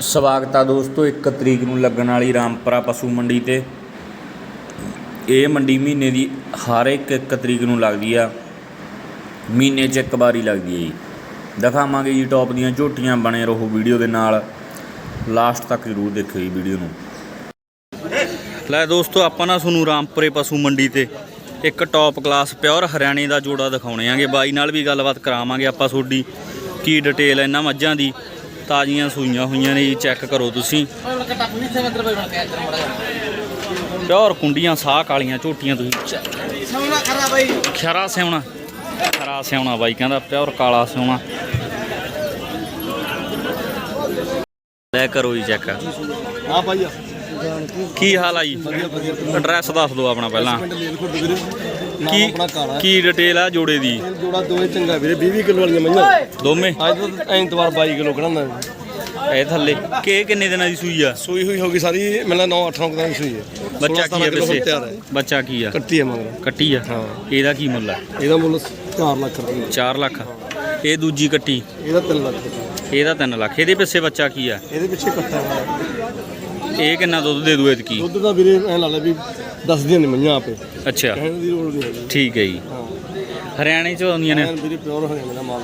ਸਵਾਗਤ ਆ ਦੋਸਤੋ 1 ਤਰੀਕ ਨੂੰ ਲੱਗਣ ਵਾਲੀ ਰਾਮਪੁਰਾ ਪਸ਼ੂ ਮੰਡੀ ਤੇ। ਇਹ ਮੰਡੀ ਮਹੀਨੇ ਦੀ ਹਰ ਇੱਕ 1 ਤਰੀਕ ਨੂੰ ਲੱਗਦੀ ਆ। ਮਹੀਨੇ 'ਚ ਇੱਕ ਵਾਰੀ ਲੱਗਦੀ ਹੈ ਜੀ। ਦਿਖਾਵਾਂਗੇ ਜੀ ਟੌਪ ਦੀਆਂ ਝੋਟੀਆਂ, ਬਣੇ ਰਹੋ ਵੀਡੀਓ ਦੇ ਨਾਲ। ਲਾਸਟ ਤੱਕ ਜ਼ਰੂਰ ਦੇਖਿਓ ਜੀ ਵੀਡੀਓ ਨੂੰ। ਲੈ ਦੋਸਤੋ, ਆਪਾਂ ਨਾ ਤੁਹਾਨੂੰ ਰਾਮਪੁਰੇ ਪਸ਼ੂ ਮੰਡੀ ਤੇ ਇੱਕ ਟੌਪ ਕਲਾਸ ਪਿਓਰ ਹਰਿਆਣੇ ਦਾ ਜੋੜਾ ਦਿਖਾਉਣੇ ਆਂਗੇ। ਬਾਈ ਨਾਲ ਵੀ ਗੱਲਬਾਤ ਕਰਾਵਾਂਗੇ ਆਪਾਂ ਤੁਹਾਡੀ, ਕੀ ਡਿਟੇਲ ਹੈ ਇਹਨਾਂ ਮੱਝਾਂ ਦੀ। ਤਾਜ਼ੀਆਂ ਸੂਈਆਂ ਹੋਈਆਂ ਨੇ ਜੀ ਚੈੱਕ ਕਰੋ ਤੁਸੀਂ। ਪਿਓਰ ਕੁੰਡੀਆਂ ਸਾਹ ਕਾਲੀਆਂ ਝੋਟੀਆਂ ਤੁਸੀਂ ਖਰਾ ਸਿਉਣਾ। ਖਰਾ ਸਿਉਣਾ ਬਾਈ ਕਹਿੰਦਾ ਪਿਓਰ ਕਾਲਾ ਸਿਉਣਾ। ਲੈ ਕਰੋ ਜੀ ਚੈੱਕ ਹਾਂ ਭਾਈ। ਆ ਕੀ ਹਾਲ ਆ ਜੀ? ਐਡਰੈਸ ਦੱਸ ਦਿਓ ਆਪਣਾ ਪਹਿਲਾਂ। ਨਾਮ ਕੀ ਆਪਣਾ ਕਾਲਾ ਕੀ ਡਿਟੇਲ ਆ ਜੋੜੇ ਦੀ? ਜੋੜਾ ਦੋਵੇਂ ਚੰਗਾ ਵੀਰੇ 20 20 ਕਿਲੋ ਵਾਲੀਆਂ ਮਈਆਂ। ਦੋਵੇਂ? ਅੱਜ ਤਾਂ ਐਤਵਾਰ 22 ਕਿਲੋ ਕਢਾਉਂਦਾ ਇਹ ਥੱਲੇ। ਕੇ ਕਿੰਨੇ ਦਿਨਾਂ ਦੀ ਸੂਈ ਆ? ਸੂਈ ਹੋਈ ਹੋਗੀ ਸਾਰੀ ਮੈਨੂੰ 9 8 ਦਿਨਾਂ ਦੀ ਸੂਈ ਹੈ। ਬੱਚਾ 16 ਕੀ ਆ ਵੈਸੇ? ਤਿਆਰ ਹੈ। ਬੱਚਾ ਕੀ ਆ? ਕੱਟੀ ਹੈ ਮਗਰ। ਕੱਟੀ ਆ? ਹਾਂ। ਇਹਦਾ ਕੀ ਮੁੱਲ ਆ? ਇਹਦਾ ਮੁੱਲ 4 ਲੱਖ ਰੁਪਏ। 4 ਲੱਖ। ਇਹ ਦੂਜੀ ਕੱਟੀ? ਇਹਦਾ 3 ਲੱਖ। ਰੁਪਏ ਇਹਦਾ 3 ਲੱਖ। ਇਹਦੇ ਪਿੱਛੇ ਬੱਚਾ ਕੀ ਆ? ਇਹਦੇ ਪਿੱਛੇ ਕੱਟਾ ਹੈ ਇਹ ਕਿੰਨਾ ਦੁੱਧ ਦੇ ਦੂ ਕੀ? ਦੁੱਧ ਦਾ ਵੀਰੇ ਐ ਲਾ ਲੈ ਵੀ ਦੱਸਦੀਆਂ ਨੇ ਮਈਆਂ ਆਪੇ। ਅੱਛਾ। ਕਹਿਣ ਦੀ ਲੋੜ ਨਹੀਂ ਹੈਗੀ। ਠੀਕ ਹੈ ਜੀ। ਹਾਂ। ਹਰਿਆਣੇ ਚ ਆਉਂਦੀਆਂ ਨੇ? ਐਨ ਵੀਰੇ ਪਿਓਰ ਹੋ ਜਾਂਦਾ ਮਾਲ।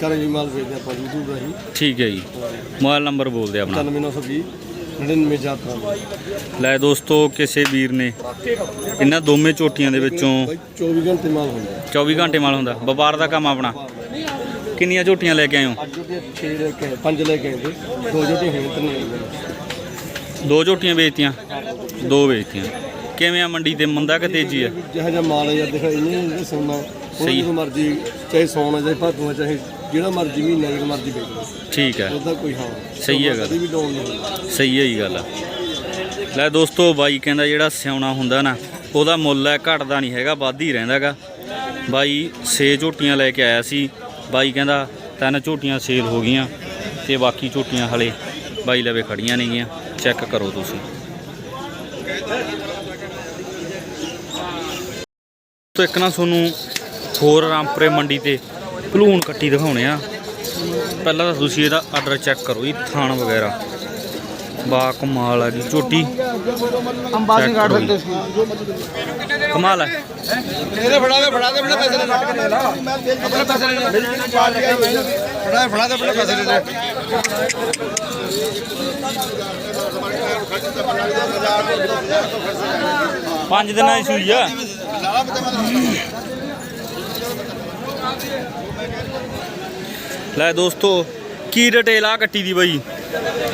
ਘਰੇ ਵੀ ਮਾਲ ਵੇਚਦੇ ਆਪਾਂ YouTube ਦਾ ਹੀ ਠੀਕ ਹੈ ਜੀ। ਮੋਬਾਈਲ ਨੰਬਰ ਬੋਲ ਦੇ ਆਪਣਾ। 9920 99 ਲੈ ਦੋਸਤੋ ਕਿਸੇ ਵੀਰ ਨੇ ਇਹਨਾਂ ਦੋਵੇਂ ਝੋਟੀਆਂ ਦੇ ਵਿੱਚੋਂ ਬਾਈ 24 ਘੰਟੇ ਮਾਲ ਹੁੰਦਾ। 24 ਘੰਟੇ ਮਾਲ ਹੁੰਦਾ। ਵਪਾਰ ਦਾ ਕੰਮ ਆਪਣਾ। ਕਿੰਨੀਆਂ ਝੋਟੀਆਂ ਲੈ ਕੇ ਆਏ ਹੋ? ਅੱਜ ਉਹਦੇ 6 ਲੈ ਕੇ ਆਏ, ਪੰਜ ਲੈ ਕੇ ਆਏ ਦੋ ਨਹੀਂ ਦੋ ਝੋਟੀਆਂ ਵੇਚਤੀਆਂ। ਦੋ ਵੇਚਤੀਆਂ। ਕਿਵੇਂ ਆ ਮੰਡੀ ਤੇ? ਮੰਦਾ ਕਿ ਤੇਜ਼ੀ ਆ? ਜਿਹੜਾ ਜਿਹਾ ਮਾਲ ਹੈ ਯਾਰ ਦੇਖੋ ਇਹਨੇ ਸੋਨਾ ਸਹੀ। ਕੋਈ ਮਰਜ਼ੀ ਚਾਹੇ ਸੋਨਾ ਚਾਹੇ ਭਾਤੂਆ ਚਾਹੇ ਜਿਹੜਾ ਮਰਜ਼ੀ ਮਹੀਨਾ ਜਿਹੜਾ ਮਰਜ਼ੀ ਵੇਚ ਲਓ। ਠੀਕ ਹੈ। ਉਹਦਾ ਕੋਈ ਹਾਂ। ਸਹੀ ਹੈ ਗੱਲ। ਕਦੀ ਵੀ ਡਾਊਨ ਨਹੀਂ ਹੁੰਦਾ। ਸਹੀ ਹੈ ਜੀ ਗੱਲ ਲੈ ਦੋਸਤੋ ਬਾਈ ਕਹਿੰਦਾ ਜਿਹੜਾ ਸਿਉਣਾ ਹੁੰਦਾ ਨਾ ਉਹਦਾ ਮੁੱਲ ਹੈ ਘਟਦਾ ਨਹੀਂ ਹੈਗਾ ਵੱਧ ਹੀ ਰਹਿੰਦਾਗਾ ਬਾਈ ਛੇ ਝੋਟੀਆਂ ਲੈ ਕੇ ਆਇਆ ਸੀ। ਬਾਈ ਕਹਿੰਦਾ ਤਿੰਨ ਝੋਟੀਆਂ ਸੇਲ ਹੋ ਗਈਆਂ ਤੇ ਬਾਕੀ ਝੋਟੀਆਂ ਹਲੇ ਬਾਈ ਲਵੇ ਖੜੀਆਂ ਨੇਗੀਆਂ। ਚੈੱਕ ਕਰੋ ਤੁਸੀਂ। ਤੋ ਇੱਕ ਨਾ ਤੁਹਾਨੂੰ ਹੋਰ ਰਾਮਪੁਰੇ ਮੰਡੀ ਤੇ ਭਲੂਣ ਕੱਟੀ ਦਿਖਾਉਣੇ ਆ। ਪਹਿਲਾਂ ਤਾਂ ਤੁਸੀਂ ਇਹਦਾ ਆਰਡਰ ਚੈੱਕ ਕਰੋ ਜੀ ਥਾਣ ਵਗੈਰਾ। ਬਾ ਕਮਾਲ ਆ ਜੀ ਝੋਟੀ। ਅੰਬਾਜ਼ੀ ਕੱਢ ਸਕਦੇ ਸੀ। ਕਮਾਲ ਹੈ ਇਹਦੇ ਫੜਾ ਦੇ ਫੜਾ ਦੇ ਆਪਣੇ ਪੈਸੇ ਲੈ ਆਪਣੇ ਪੈਸੇ ਲੈ ਫੜਾ ਫੜਾ ਦੇ ਆਪਣੇ ਪੈਸੇ ਲੈ। ਪੰਜ ਦਿਨਾਂ ਦੀ ਸੂਈ ਆ। ਲੈ ਦੋਸਤੋ ਕੀ ਡਿਟੇਲ ਆ ਕੱਟੀ ਦੀ ਬਾਈ?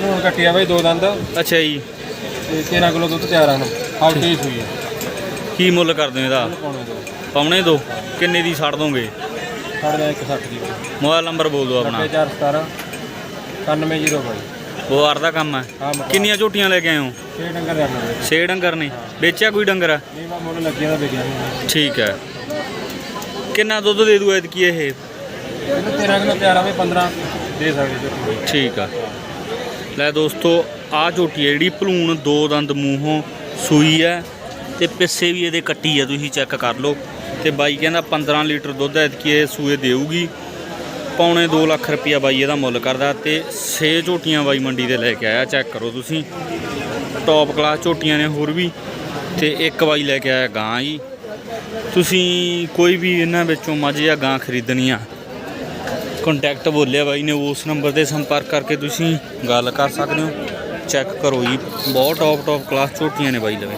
ਹੁਣ ਕੱਟਿਆ ਬਾਈ ਦੋ ਦੰਦ। ਅੱਛਾ ਜੀ। ਤੇ 13 ਕਿਲੋ ਦੁੱਧ ਤਿਆਰ ਹਨ ਹਾਊਟੀ ਸੂਈ ਹੈ ਕੀ ਮੁੱਲ ਕਰਦੇ ਹੋ ਇਹਦਾ? ਪਾਉਣੇ ਦੋ। ਕਿੰਨੇ ਦੀ ਛੱਡ ਦੋਗੇ? ਸਾਡੇ ਦਾ 160 ਦੀ। ਮੋਬਾਈਲ ਨੰਬਰ ਬੋਲ ਦਿਓ ਆਪਣਾ। 9417 9102 ਬਾਈ ਵਪਾਰ ਦਾ ਕੰਮ ਹੈ। ਹਾਂ ਮਕਾ ਕਿੰਨੀਆਂ ਝੋਟੀਆਂ ਲੈ ਕੇ ਆਏ ਹੋ? ਛੇ ਡੰਗਰ ਆਪਣੇ ਛੇ ਡੰਗਰ ਨੇ। ਵੇਚਿਆ ਕੋਈ ਡੰਗਰ? ਨਹੀਂ ਬਾ ਮੁੱਲ ਲੱਗਿਆ ਦਾ ਨਹੀਂ। ਠੀਕ ਹੈ। ਕਿੰਨਾ ਦੁੱਧ ਦੇ ਦੂ ਐਤਕੀ ਇਹ? ਇਹਨੂੰ 13 ਕਿਲੋ ਤਿਆਰ ਆਵੇ 15 ਦੇ ਸਕਦੇ ਝੋਟੀ ਠੀਕ ਆ। ਲੈ ਦੋਸਤੋ ਆ ਝੋਟੀ ਹੈ ਜਿਹੜੀ ਭਲੂਣ ਦੋ ਦੰਦ ਮੂੰਹੋਂ ਸੂਈ ਹੈ ਤੇ ਪਿੱਛੇ ਵੀ ਇਹਦੇ ਕੱਟੀ ਆ ਤੁਸੀਂ ਚੈੱਕ ਕਰ ਲਓ। ਤੇ ਬਾਈ ਕਹਿੰਦਾ 15 ਲੀਟਰ ਦੁੱਧ ਐਤਕੀ ਇਹ ਸੂਏ ਦੇਊਗੀ। ਪੌਣੇ 2 ਲੱਖ ਰੁਪਈਆ ਬਾਈ ਇਹਦਾ ਮੁੱਲ ਕਰਦਾ ਤੇ 6 ਝੋਟੀਆਂ ਬਾਈ ਮੰਡੀ ਤੇ ਲੈ ਕੇ ਆਇਆ, ਚੈੱਕ ਕਰੋ ਤੁਸੀਂ। ਟੌਪ ਕਲਾਸ ਝੋਟੀਆਂ ਨੇ ਹੋਰ ਵੀ ਤੇ ਇੱਕ ਬਾਈ ਲੈ ਕੇ ਆਇਆ ਗਾਂ ਜੀ। ਤੁਸੀਂ ਕੋਈ ਵੀ ਇਹਨਾਂ ਵਿੱਚੋਂ ਮੱਝ ਜਾਂ ਗਾਂ ਖਰੀਦਣੀ ਆ ਕੰਟੈਕਟ ਬੋਲਿਆ ਬਾਈ ਨੇ, ਉਸ ਨੰਬਰ ਤੇ ਸੰਪਰਕ ਕਰਕੇ ਤੁਸੀਂ ਗੱਲ ਕਰ ਸਕਦੇ ਹੋ। ਚੈੱਕ ਕਰੋ ਜੀ, ਬਹੁਤ ਟੌਪ ਟੌਪ ਕਲਾਸ ਝੋਟੀਆਂ ਨੇ ਬਾਈ ਲਵੇ।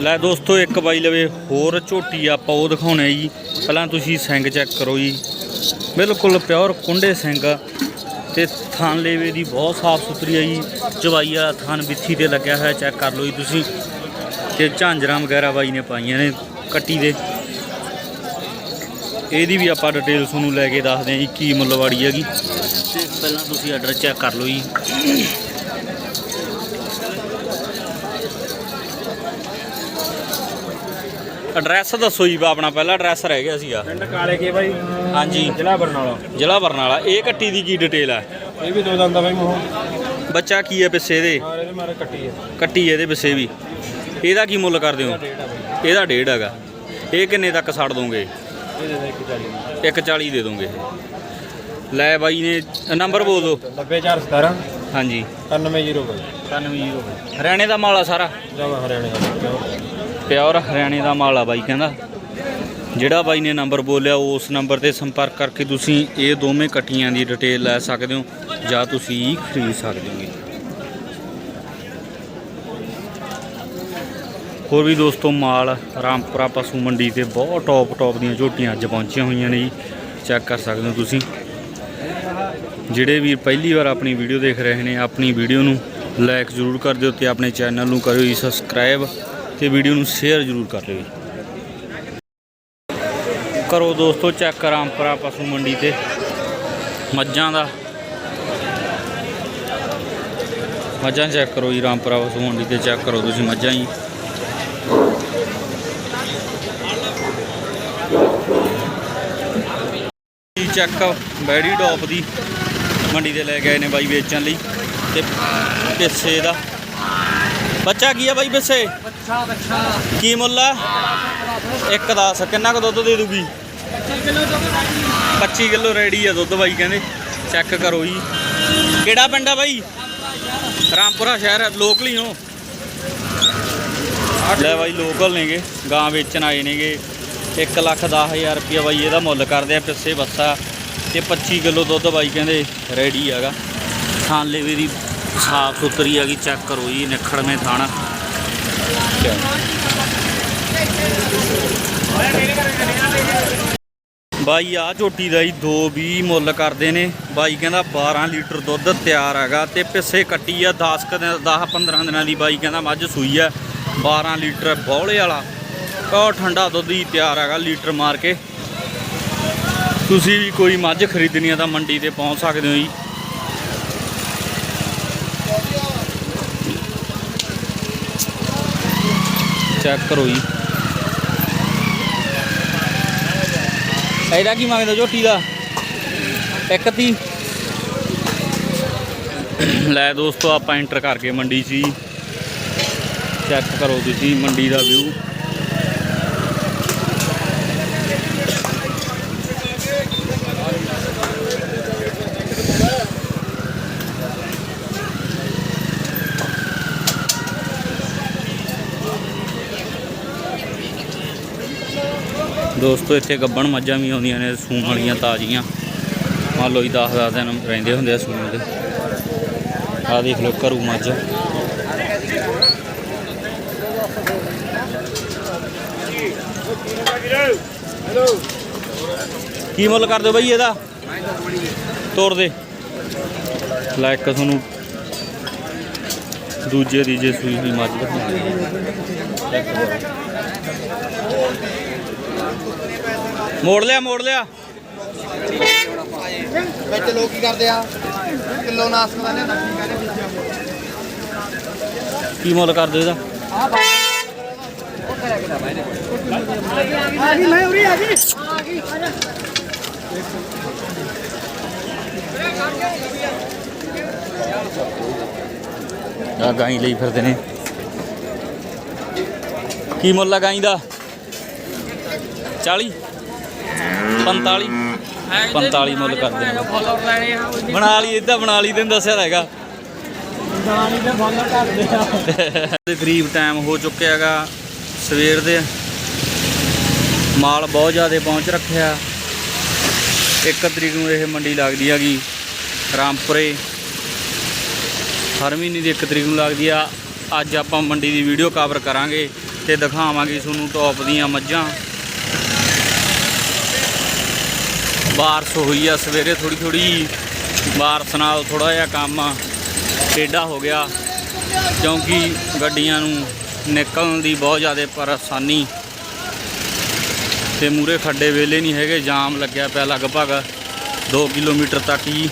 ਲੈ ਦੋਸਤੋ, ਇੱਕ ਬਾਈ ਲਵੇ ਹੋਰ ਝੋਟੀ ਆਪਾਂ ਉਹ ਦਿਖਾਉਣੇ ਜੀ। ਪਹਿਲਾਂ ਤੁਸੀਂ ਸਿੰਘ ਚੈੱਕ ਕਰੋ ਜੀ। ਬਿਲਕੁਲ ਪਿਓਰ ਕੁੰਡੇ ਸਿੰਘ। ਆ ਤੇ ਥਾਨ ਲੇਵੇ ਦੀ ਬਹੁਤ ਸਾਫ਼ ਸੁਥਰੀ ਆ ਜੀ। ਚਵਾਈ ਵਾਲਾ ਥਾਨ ਵਿੱਥੀ ਤੇ ਲੱਗਿਆ ਹੋਇਆ ਚੈੱਕ ਕਰ ਲਓ ਜੀ ਤੁਸੀਂ। ਤੇ ਝਾਂਜਰਾਂ ਵਗੈਰਾ ਬਾਈ ਨੇ ਪਾਈਆਂ ਨੇ ਕੱਟੀ ਦੇ। ਇਹਦੀ ਵੀ ਆਪਾਂ ਡਿਟੇਲ ਤੁਹਾਨੂੰ ਲੈ ਕੇ ਦੱਸਦੇ ਹਾਂ ਜੀ ਕੀ ਮੁੱਲਵਾੜੀ ਹੈਗੀ। ਤੇ ਪਹਿਲਾਂ ਤੁਸੀਂ ਆਰਡਰ ਚੈੱਕ ਕਰ ਲਓ ਜੀ। ਐਡਰੈਸ ਦੱਸੋ ਜੀ ਬਾ ਆਪਣਾ ਪਹਿਲਾ ਐਡਰੈਸ ਰਹਿ ਗਿਆ ਸੀਗਾ। ਪਿੰਡ ਕਾਲੇ ਕੇ ਬਾਈ। ਹਾਂਜੀ। ਜ਼ਿਲ੍ਹਾ ਬਰਨਾਲਾ। ਜ਼ਿਲ੍ਹਾ ਬਰਨਾਲਾ। ਇਹ ਕੱਟੀ ਦੀ ਕੀ ਡਿਟੇਲ ਹੈ ਇਹ ਵੀ ਦੋ ਦੰਦ ਆ ਬਾਈ ਮੂੰਹ। ਬੱਚਾ ਕੀ ਹੈ ਪਿੱਛੇ ਦੇ ਹਾਂ ਇਹਦੇ ਮਾਰੇ ਕੱਟੀ ਹੈ ਕੱਟੀ ਇਹਦੇ ਪਿੱਛੇ ਵੀ। ਇਹਦਾ ਕੀ ਮੁੱਲ ਕਰਦੇ ਹੋ? ਆ ਇਹਦਾ ਡੇਢ ਹੈਗਾ। ਇਹ ਕਿੰਨੇ ਤੱਕ ਛੱਡ ਦੋਗੇ? ਇਹ ਦੇ ਦੇ 140 140 ਦੇ ਦੋਗੇ। ਲੈ ਬਾਈ ਨੇ ਨੰਬਰ ਬੋਲ ਦਿਓ 90417 ਹਾਂਜੀ 9100 ਬਾਈ 91 ਹਰਿਆਣੇ ਦਾ ਮਾਲ ਆ ਸਾਰਾ ਜਮਾ ਹਰਿਆਣੇ ਦਾ ਪਿਓਰ ਹਰਿਆਣੇ ਦਾ ਮਾਲ ਆ ਬਾਈ ਕਹਿੰਦਾ ਜਿਹੜਾ ਬਾਈ ਨੇ ਨੰਬਰ ਬੋਲਿਆ ਉਸ ਨੰਬਰ ਤੇ ਸੰਪਰਕ ਕਰਕੇ ਤੁਸੀਂ ਇਹ ਦੋਵੇਂ ਕੱਟੀਆਂ ਦੀ ਡਿਟੇਲ ਲੈ ਸਕਦੇ ਹੋ ਜਾਂ ਤੁਸੀਂ ਖਰੀਦ ਸਕਦੇ ਹੋਗੇ ਹੋਰ ਵੀ ਦੋਸਤੋ ਮਾਲ ਰਾਮਪੁਰਾ ਪਸ਼ੂ ਮੰਡੀ ਤੇ ਬਹੁਤ ਟੌਪ ਟੌਪ ਦੀਆਂ ਝੋਟੀਆਂ ਅੱਜ ਪਹੁੰਚੀਆਂ ਹੋਈਆਂ ਨੇ ਜੀ ਚੈੱਕ ਕਰ ਸਕਦੇ ਹੋ ਤੁਸੀਂ ਜਿਹੜੇ ਵੀਰ ਪਹਿਲੀ ਵਾਰ ਆਪਣੀ ਵੀਡੀਓ ਦੇਖ ਰਹੇ ਨੇ, ਆਪਣੀ ਵੀਡੀਓ ਨੂੰ ਲਾਈਕ ਜ਼ਰੂਰ ਕਰ ਦਿਓ ਤੇ ਆਪਣੇ ਚੈਨਲ ਨੂੰ ਕਰਿਓ ਜੀ ਸਬਸਕ੍ਰਾਈਬ ਤੇ ਵੀਡੀਓ ਨੂੰ ਸ਼ੇਅਰ ਜ਼ਰੂਰ ਕਰ ਲਿਓ ਜੀ। ਕਰੋ ਦੋਸਤੋ ਚੈੱਕ ਰਾਮਪੁਰਾ ਪਸ਼ੂ ਮੰਡੀ ਤੇ ਮੱਝਾਂ ਦਾ। ਮੱਝਾਂ ਚੈੱਕ ਕਰੋ ਜੀ ਰਾਮਪੁਰਾ ਪਸ਼ੂ ਮੰਡੀ ਤੇ ਚੈੱਕ ਕਰੋ ਤੁਸੀਂ ਮੱਝਾਂ ਜੀ। ਚੈੱਕ ਬੈੜੀ ਡੌਪ ਦੀ। ਮੰਡੀ ਤੇ ਲੈ ਗਏ ਨੇ ਬਾਈ ਵੇਚਣ ਲਈ। ਤੇ ਪਿੱਸੇ ਦਾ। ਬੱਚਾ ਕੀ ਆ ਬਾਈ ਪਿੱਸੇ ਬੱਚਾ ਬੱਚਾ। ਕੀ ਮੁੱਲ ਆ? ਇੱਕ 10 ਕਿੰਨਾ ਕੁ ਦੁੱਧ ਦੇ ਦੂਗੀ? 25 ਕਿਲੋ ਰੈਡੀ ਆ ਦੁੱਧ ਬਾਈ ਕਹਿੰਦੇ। ਚੈੱਕ ਕਰੋ ਜੀ। ਕਿਹੜਾ ਪਿੰਡ ਆ ਬਾਈ? ਰਾਮਪੁਰਾ ਸ਼ਹਿਰ ਲੋਕਲ ਹੀ ਹੋ। ਲੈ ਬਾਈ ਲੋਕਲ ਨੇਗੇ ਗਾਂ ਵੇਚਣ ਆਏ ਨੇਗੇ। 1 ਲੱਖ 10000 ਰੁਪਇਆ ਬਾਈ ਇਹਦਾ ਮੁੱਲ ਕਰਦੇ ਆ ਪਿੱਸੇ ਬੱਸਾ ਤੇ 25 ਕਿਲੋ ਦੁੱਧ ਬਾਈ ਕਹਿੰਦੇ ਰੈਡੀ ਹੈਗਾ। ਥਾਂ ਲੇਵੇ ਦੀ ਸਾਫ਼ ਸੁਥਰੀ ਹੈਗੀ, ਚੈੱਕ ਕਰੋ ਜੀ, ਨਿਖੜਵੇਂ ਥਾਣਾ। ਬਾਈ ਆ ਝੋਟੀ ਦਾ ਹੀ 220 ਮੁੱਲ ਕਰਦੇ ਨੇ। ਬਾਈ ਕਹਿੰਦਾ 12 ਲੀਟਰ ਦੁੱਧ ਤਿਆਰ ਹੈਗਾ ਤੇ ਪਿੱਛੇ ਕੱਟੀ ਆ 10 ਕੁ ਦਿਨ 10 15 ਦਿਨਾਂ ਦੀ ਬਾਈ ਕਹਿੰਦਾ ਮੱਝ ਸੂਈ ਆ। 12 ਲੀਟਰ ਬੌਲੇ ਵਾਲਾ। ਉਹ ਠੰਡਾ ਦੁੱਧ ਹੀ ਤਿਆਰ ਹੈਗਾ ਲੀਟਰ ਮਾਰ ਕੇ। ਤੁਸੀਂ ਵੀ ਕੋਈ ਮੱਝ ਖਰੀਦਣੀ ਆ ਤਾਂ ਮੰਡੀ ਤੇ ਪਹੁੰਚ ਸਕਦੇ ਹੋ ਜੀ। ਚੈੱਕ ਕਰੋ ਜੀ। ਇਹਦਾ ਕੀ ਮੰਗਦਾ ਝੋਟੀ ਦਾ? ਇੱਕ ਤੀ। ਲੈ ਦੋਸਤੋ, ਆਪਾਂ ਐਂਟਰ ਕਰਕੇ ਮੰਡੀ 'ਚ ਜੀ। ਚੈੱਕ ਕਰੋ ਤੁਸੀਂ ਮੰਡੀ ਦਾ ਵਿਊ ਦੋਸਤੋ, ਇੱਥੇ ਗੱਬਣ ਮੱਝਾਂ ਵੀ ਆਉਂਦੀਆਂ ਨੇ, ਸੂਣ ਵਾਲੀਆਂ ਤਾਜ਼ੀਆਂ। ਮੰਨ ਲਓ ਜੀ 10 10 ਦਿਨ ਰਹਿੰਦੇ ਹੁੰਦੇ ਆ ਸੂਣ ਦੇ। ਆਹ ਦੇਖ ਲਓ ਕਰੂ ਮੱਝ। ਕੀ ਮੁੱਲ ਕਰ ਦਿਓ ਬਈ ਇਹਦਾ? ਤੋੜ ਦੇ। ਲੈ ਇੱਕ ਤੁਹਾਨੂੰ ਦੂਜੇ ਦੀ ਜੇ ਸੂਈ ਦੀ ਮੱਝ ਦਿਖਾਉਂਦੇ ਮੋੜ ਲਿਆ ਮੋੜ ਲਿਆ। ਵਿੱਚ ਲੋਕ ਕੀ ਕਰਦੇ ਆ? ਕਿਲੋ ਨਾਸਕ ਦਾ ਲਿਆਂਦਾ ਕੀ ਕਹਿੰਦੇ ਕੀ ਮੁੱਲ ਕਰ ਦਿਓ ਇਹਦਾ ਆ ਗਈ ਮੈਂ ਉਰੀ ਆ ਗਈ। ਆ ਗਾਈ ਲਈ ਫਿਰਦੇ ਨੇ। ਕੀ ਮੁੱਲ ਆ ਗਾਈ ਦਾ? 40 45 45 ਮੁੱਲ ਕਰਦੇ ਨੇ ਫੋਲੋਅਰ ਲੈਣੇ ਆ ਬਣਾ ਲਈ ਇਦਾਂ ਬਣਾ ਲਈ, ਤੈਨੂੰ ਦੱਸਿਆ ਤਾਂ ਹੈਗਾ। ਦਾਣੀ ਦੇ ਫੋਲੋਅਰ ਕਰਦੇ ਆ ਦੇ ਕਰੀਬ ਟਾਈਮ ਹੋ ਚੁੱਕਿਆ ਹੈਗਾ। ਸਵੇਰ ਦੇ ਮਾਲ ਬਹੁਤ ਜ਼ਿਆਦਾ ਪਹੁੰਚ ਰੱਖਿਆ। ਇੱਕ ਤਰੀਕ ਨੂੰ ਇਹ ਮੰਡੀ ਲੱਗਦੀ ਹੈਗੀ, ਰਾਮਪੁਰੇ। ਹਰ ਮਹੀਨੇ ਦੀ ਇੱਕ ਤਰੀਕ ਨੂੰ ਲੱਗਦੀ ਆ। ਅੱਜ ਆਪਾਂ ਮੰਡੀ ਦੀ ਵੀਡੀਓ ਕਵਰ ਕਰਾਂਗੇ ਤੇ ਦਿਖਾਵਾਂਗੇ ਤੁਹਾਨੂੰ ਟੌਪ ਦੀਆਂ ਮੱਝਾਂ। ਬਾਰਿਸ਼ ਹੋਈ ਆ, ਸਵੇਰੇ ਥੋੜੀ ਥੋੜੀ ਬਾਰਿਸ਼ ਨਾਲ ਥੋੜਾ ਜਿਹਾ ਕੰਮ ਟੇਢਾ ਹੋ ਗਿਆ। ਕਿਉਂਕਿ ਗੱਡੀਆਂ ਨੂੰ ਨਿਕਲਣ ਦੀ ਬਹੁਤ ਜ਼ਿਆਦਾ ਪਰੇਸ਼ਾਨੀ। ਤੇ ਮੂਰੇ ਖੱਡੇ ਵੇਲੇ ਨਹੀਂ ਹੈਗੇ, ਜਾਮ ਲੱਗਿਆ ਪਿਆ ਲਗਭਗ 2 ਕਿਲੋਮੀਟਰ ਤੱਕ ਹੀ।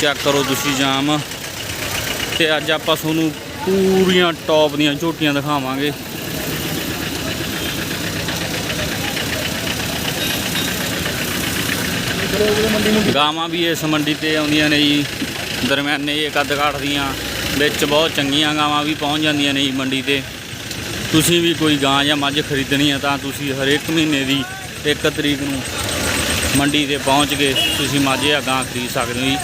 ਚੈੱਕ ਕਰੋ ਤੁਸੀਂ ਜਾਮ। ਤੇ ਅੱਜ ਆਪਾਂ ਤੁਹਾਨੂੰ ਪੂਰੀਆਂ ਟੌਪ ਦੀਆਂ ਝੋਟੀਆਂ ਦਿਖਾਵਾਂਗੇ। ਗਾਵਾਂ ਵੀ ਇਸ ਮੰਡੀ ਤੇ ਆਉਂਦੀਆਂ ਨੇ ਜੀ। ਦਰਮਿਆਨੇ ਇੱਕ ਅੱਧ ਘਾਟ ਦੀਆਂ। ਵਿੱਚ ਬਹੁਤ ਚੰਗੀਆਂ ਗਾਵਾਂ ਵੀ ਪਹੁੰਚ ਜਾਂਦੀਆਂ ਨੇ ਜੀ ਮੰਡੀ ਤੇ। ਤੁਸੀਂ ਵੀ ਕੋਈ ਗਾਂ ਜਾਂ ਮੱਝ ਖਰੀਦਣੀ ਹੈ ਤਾਂ ਤੁਸੀਂ ਹਰੇਕ ਮਹੀਨੇ ਦੀ 1 ਤਰੀਕ ਨੂੰ ਮੰਡੀ ਤੇ ਪਹੁੰਚ ਕੇ ਤੁਸੀਂ ਮੱਝ ਜਾਂ ਗਾਂ ਖਰੀਦ ਸਕਦੇ ਹੋ ਜੀ।